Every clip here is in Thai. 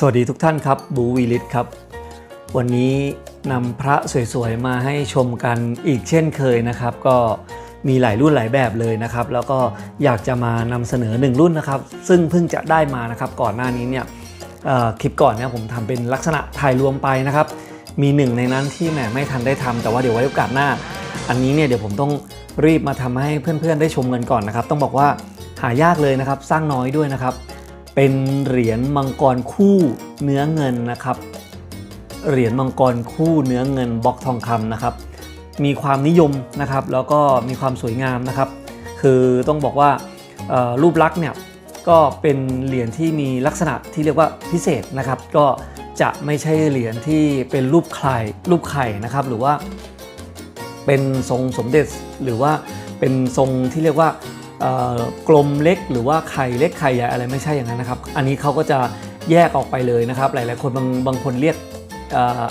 สวัสดีทุกท่านครับบูวีลิตครับ วันนี้นำพระสวยๆ มาให้ชมกันอีกเช่นเคยนะครับ ก็มีหลายรุ่นหลายแบบเลยนะครับ แล้วก็อยากจะมานำเสนอหนึ่งรุ่นนะครับ ซึ่งเพิ่งจะได้มานะครับ ก่อนหน้านี้เนี่ยคลิปก่อนเนี่ยผมทำเป็นลักษณะถ่ายรวมไปนะครับ มีหนึ่งในนั้นที่แหมไม่ทันได้ทำแต่ว่าเดี๋ยวไว้โอกาสหน้า อันนี้เนี่ยเดี๋ยวผมต้องรีบมาทำให้เพื่อนๆได้ชมกันก่อนนะครับ ต้องบอกว่าหายากเลยนะครับ สร้างน้อยด้วยนะครับ เป็นเหรียญมังกรคู่เนื้อเงินนะครับ เหรียญมังกรคู่เนื้อเงินบล็อกทองคำนะครับ มีความนิยมนะครับ แล้วก็มีความสวยงามนะครับ คือต้องบอกว่ารูปลักษณ์เนี่ยก็เป็นเหรียญที่มีลักษณะที่เรียกว่าพิเศษนะครับ ก็จะไม่ใช่เหรียญที่เป็นรูปไข่รูปไข่นะครับ หรือว่าเป็นทรงสมเด็จหรือว่าเป็นทรงที่เรียกว่า กลมเล็กหรือว่าไข่เล็กไข่ใหญ่อะไรไม่ใช่อย่างนั้นนะครับ อันนี้เขาก็จะแยกออกไปเลยนะครับ หลายๆคนบางบางคนเรียก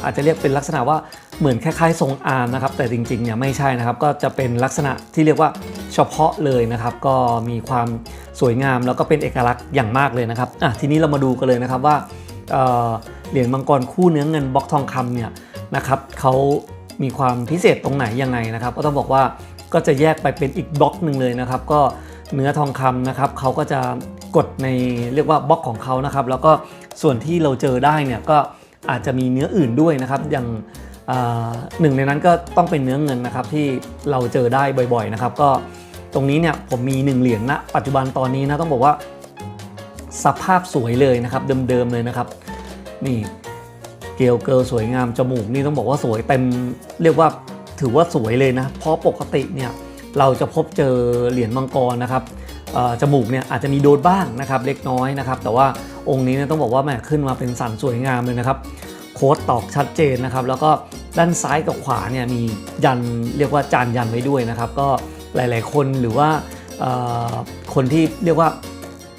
อาจจะเรียกเป็นลักษณะว่าเหมือนคล้ายๆทรงอาร์มนะครับ แต่จริงๆเนี่ยไม่ใช่นะครับ ก็จะเป็นลักษณะที่เรียกว่าเฉพาะเลยนะครับ ก็มีความสวยงามแล้วก็เป็นเอกลักษณ์อย่างมากเลยนะครับอะทีนี้เรามาดูกันเลยนะครับว่าเหรียญมังกรคู่เนื้อเงินบล็อกทองคำเนี่ยนะครับเขามีความพิเศษตรงไหนยังไงนะครับ ก็ต้องบอกว่า ก็จะแยกไปเป็นอีกบล็อกหนึ่งเลยนะครับ ก็เนื้อทองคำนะครับเขาก็จะกดในเรียกว่าบล็อกของเขานะครับ แล้วก็ส่วนที่เราเจอได้เนี่ยก็อาจจะมีเนื้ออื่นด้วยนะครับ อย่างหนึ่งในนั้นก็ต้องเป็นเนื้อเงินนะครับที่เราเจอได้บ่อยๆนะครับ ก็ตรงนี้เนี่ยผมมีหนึ่งเหรียญณปัจจุบันตอนนี้นะต้องบอกว่าสภาพสวยเลยนะครับเดิมๆเลยนะครับ นี่เกลียวเกลสวยงามจมูกนี่ต้องบอกว่าสวยเต็มเรียกว่า ถือว่าสวยเลยนะ เพราะปกติเนี่ยเราจะพบเจอเหรียญมังกรนะครับจมูกเนี่ยอาจจะมีโดนบ้างนะครับเล็กน้อยนะครับ แต่ว่าองค์นี้เนี่ยต้องบอกว่าแหมขึ้นมาเป็นสันสวยงามเลยนะครับ โค้ดตอกชัดเจนนะครับ แล้วก็ด้านซ้ายกับขวาเนี่ยมียันเรียกว่าจานยันไว้ด้วยนะครับ ก็หลายๆคนหรือว่าคนที่เรียกว่า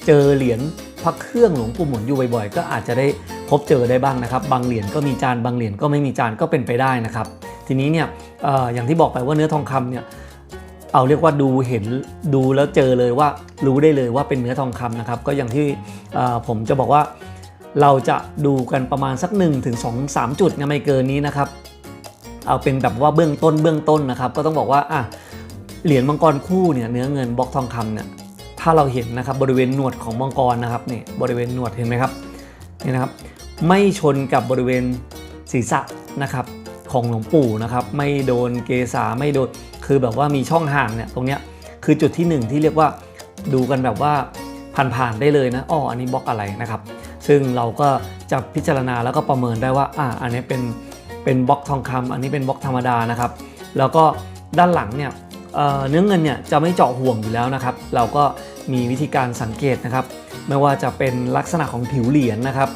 เจอเหรียญพระเครื่องหลวงปู่หมุนอยู่บ่อยๆ ก็อาจจะได้พบเจอได้บ้างนะครับ บางเหรียญก็มีจานบางเหรียญก็ไม่มีจานก็เป็นไปได้นะครับ ทีนี้เนี่ยออย่างที่บอกไปว่าเนื้อทองคำเนี่ยเอาเรียกว่าดูเห็นดูแล้วเจอเลยว่ารู้ได้เลยว่าเป็นเนื้อทองคำนะครับ ก็อย่างที่ผมจะบอกว่าเราจะดูกันประมาณสัก1ถึง2 3 จุดนะไม่เกินนี้นะครับ เอาเป็นแบบว่าเบื้องต้นเบื้องต้นนะครับ ก็ต้องบอกว่าอะเหรียญมังกรคู่เนี่ยเนื้อเงินบล็อกทองคำเนี่ยถ้าเราเห็นนะครับบริเวณหนวดของมังกรนะครับนี่บริเวณหนวดเห็นไหมครับนี่นะครับ ไม่ชนกับบริเวณศีรษะนะครับ ของหลวงปู่นะครับ ไม่โดนเกษาไม่โดน คือแบบว่ามีช่องห่างเนี่ยตรงเนี้ยคือจุดที่หนึ่งที่เรียกว่าดูกันแบบว่าผ่านๆได้เลยนะอ๋ออันนี้บล็อกอะไรนะครับ ซึ่งเราก็จะพิจารณาแล้วก็ประเมินได้ว่าอ่าอันนี้เป็นเป็นบล็อกทองคำอันนี้เป็นบล็อกธรรมดานะครับ แล้วก็ด้านหลังเนี่ยเเนื้อเงินเนี่ยจะไม่เจาะห่วงอยู่แล้วนะครับ เราก็มีวิธีการสังเกตนะครับ ไม่ว่าจะเป็นลักษณะของผิวเหรียญนะครับ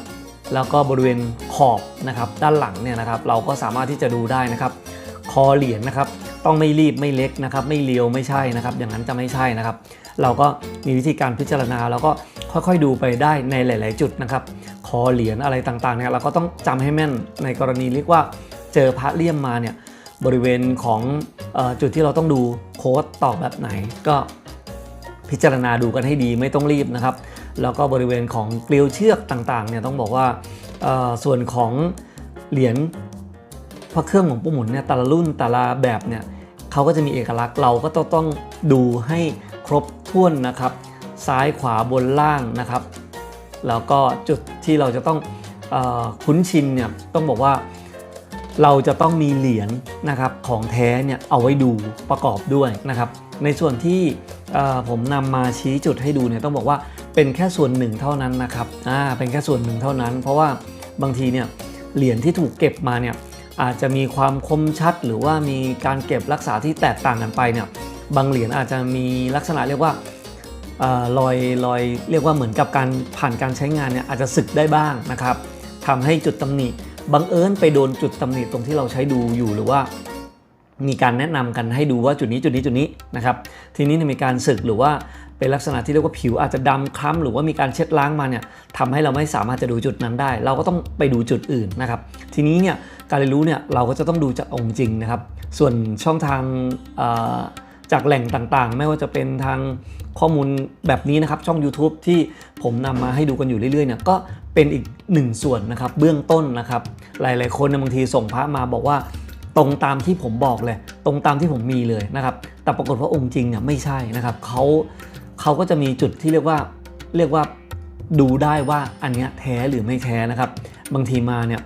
แล้วก็บริเวณขอบนะครับด้านหลังเนี่ยนะครับเราก็สามารถที่จะดูได้นะครับ คอเหรียญนะครับต้องไม่รีบไม่เล็กนะครับไม่เลียวไม่ใช่นะครับ อย่างนั้นจะไม่ใช่นะครับ เราก็มีวิธีการพิจารณา แล้วก็ค่อยๆดูไปได้ในหลาย ๆ จุดนะครับ คอเหรียญอะไรต่างๆเนี่ยเราก็ต้องจำให้แม่นในกรณีเรียกว่าเจอพระเลี่ยมมาเนี่ยบริเวณของออจุดที่เราต้องดูโค้ดตอกแบบไหนก็พิจารณาดูกันให้ดีไม่ต้องรีบนะครับ แล้วก็บริเวณของเกลียวเชือกต่างๆเนี่ยต้องบอกว่าส่วนของเหรียญพระเครื่องของปู่หมุนเนี่ยแต่ละรุ่นแต่ละแบบเนี่ยเขาก็จะมีเอกลักษณ์เราก็ต้องต้องดูให้ครบถ้วนนะครับ ซ้ายขวาบนล่างนะครับ แล้วก็จุดที่เราจะต้องอคุ้นชินเนี่ยต้องบอกว่าเราจะต้องมีเหรียญนะครับของแท้เนี่ยเอาไว้ดูประกอบด้วยนะครับ ในส่วนที่ผมนำมาชี้จุดให้ดูเนี่ยต้องบอกว่า เป็นแค่ส่วนหนึ่งเท่านั้นนะครับอ่าเป็นแค่ส่วนหนึ่งเท่านั้น เพราะว่าบางทีเนี่ยเหรียญที่ถูกเก็บมาเนี่ยอาจจะมีความคมชัด หรือว่ามีการเก็บรักษาที่แตกต่างกันไปเนี่ยบางเหรียญอาจจะมีลักษณะเรียกว่าเออรอยรอยเรียกว่าเหมือนกับการผ่านการใช้งานเนี่ยอาจจะสึกได้บ้างนะครับทำให้จุดตำหนิบังเอิญไปโดนจุดตำหนิตรงที่เราใช้ดูอยู่หรือว่า มีการแนะนำกันให้ดูว่าจุดนี้จุดนี้จุดนี้นะครับ ทีนี้มีการสึกหรือว่า เป็นลักษณะที่เรียกว่าผิวอาจจะดำคล้ำหรือว่ามีการเช็ดล้างมาเนี่ยทำให้เราไม่สามารถจะดูจุดนั้นได้ เราก็ต้องไปดูจุดอื่นนะครับ ทีนี้เนี่ยการเรียนรู้เนี่ยเราก็จะต้องดูจากองค์จริงนะครับ ส่วนช่องทางจากแหล่งต่างๆ ไม่ว่าจะเป็นทางข้อมูลแบบนี้นะครับ ช่อง YouTube ที่ผมนำมาให้ดูกันอยู่เรื่อยๆเนี่ยก็เป็นอีกหนึ่งส่วนนะครับ เบื้องต้นนะครับ หลายๆคนเนบางทีส่งพระมาบอกว่า ตรงตามที่ผมบอกเลย ตรงตามที่ผมมีเลยนะครับ แต่ปรากฏว่าองค์จริงเนี่ยไม่ใช่นะครับเขา เขาก็จะมีจุดที่เรียกว่าเรียกว่าดูได้ว่าอันเนี้ยแท้หรือไม่แท้นะครับ บางทีมาเนี่ย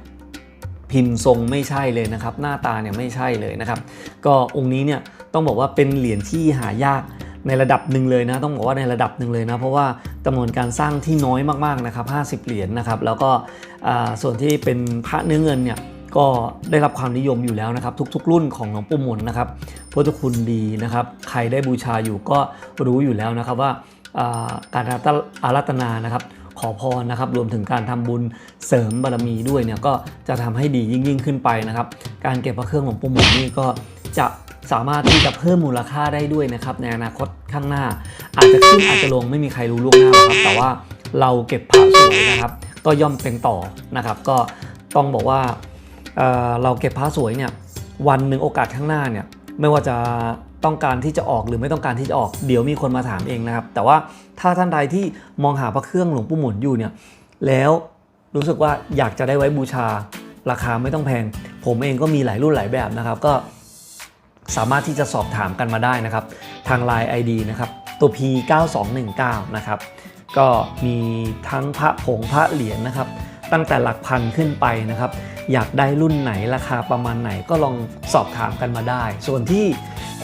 พิมพ์ทรงไม่ใช่เลยนะครับ หน้าตาเนี่ยไม่ใช่เลยนะครับ ก็องค์นี้เนี่ยต้องบอกว่าเป็นเหรียญที่หายากในระดับหนึ่งเลยนะต้องบอกว่าในระดับหนึ่งเลยนะเพราะว่าจำนวนการสร้างที่น้อยมากๆนะครับ 50 เหรียญนะครับ แล้วก็อ่าส่วนที่เป็นพระเนื้อเงินเนี่ย ก็ได้รับความนิยมอยู่แล้วนะครับ ทุกๆ รุ่นของหลวงปู่หมุนนะครับพุทธคุณดีนะครับ ใครได้บูชาอยู่ก็รู้อยู่แล้วนะครับว่าการอารัตนานะครับ ขอพรนะครับ รวมถึงการทำบุญเสริมบารมีด้วยเนี่ยก็จะทำให้ดียิ่งยิ่งขึ้นไปนะครับ การเก็บพระเครื่องของปู่หมุนนี่ก็จะสามารถที่จะเพิ่มมูลค่าได้ด้วยนะครับ ในอนาคตข้างหน้า อาจจะขึ้นอาจจะลงไม่มีใครรู้ล่วงหน้าครับ แต่ว่าเราเก็บพระสวยนะครับ ก็ย่อมเป็นต่อนะครับ ก็ต้องบอกว่า เราเก็บพระสวยเนี่ยวันหนึ่งโอกาสข้างหน้าเนี่ยไม่ว่าจะต้องการที่จะออกหรือไม่ต้องการที่จะออก เดี๋ยวมีคนมาถามเองนะครับ แต่ว่าถ้าท่านใดที่มองหาพระเครื่องหลวงปู่หมุนอยู่เนี่ยแล้วรู้สึกว่าอยากจะได้ไว้บูชาราคาไม่ต้องแพง ผมเองก็มีหลายรุ่นหลายแบบนะครับ ก็สามารถที่จะสอบถามกันมาได้นะครับ ทาง Line ID นะครับตัว P 9219นะครับก็มีทั้งพระผงพระเหรียญนะครับ ตั้งแต่หลักพันขึ้นไปนะครับ อยากได้รุ่นไหนราคาประมาณไหนก็ลองสอบถามกันมาได้ ส่วนที่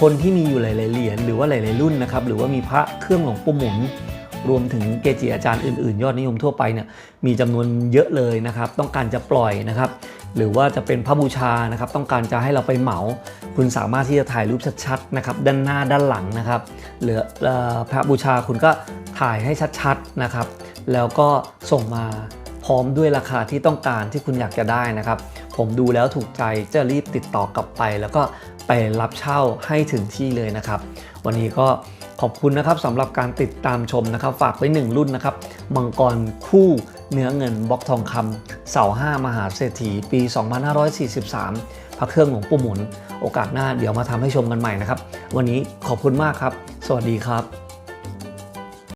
คนที่มีอยู่หลาย ๆ เหรียญหรือว่าหลาย ๆ รุ่นนะครับหรือว่ามีพระเครื่องหลวงปู่หมุนรวมถึงเกจิอาจารย์อื่น ๆ ยอดนิยมทั่วไปเนี่ยมีจำนวนเยอะเลยนะครับ ต้องการจะปล่อยนะครับ หรือว่าจะเป็นพระบูชานะครับ ต้องการจะให้เราไปเหมา คุณสามารถที่จะถ่ายรูปชัด ๆ นะครับ ด้านหน้าด้านหลังนะครับเหลือพระบูชาคุณก็ถ่ายให้ชัด ๆ นะครับ แล้วก็ส่งมา พร้อมด้วยราคาที่ต้องการที่คุณอยากจะได้นะครับ ผมดูแล้วถูกใจจะรีบติดต่อกลับไป แล้วก็ไปรับเช่าให้ถึงที่เลยนะครับ วันนี้ก็ขอบคุณนะครับสำหรับการติดตามชมนะครับ ฝากไว้หนึ่งรุ่นนะครับ มังกรคู่เนื้อเงินบล็อกทองคำเสาห้ามหาเศรษฐีปี 2543 พระเครื่องหลวงปู่หมุน โอกาสหน้าเดี๋ยวมาทำให้ชมกันใหม่นะครับ วันนี้ขอบคุณมากครับ สวัสดีครับ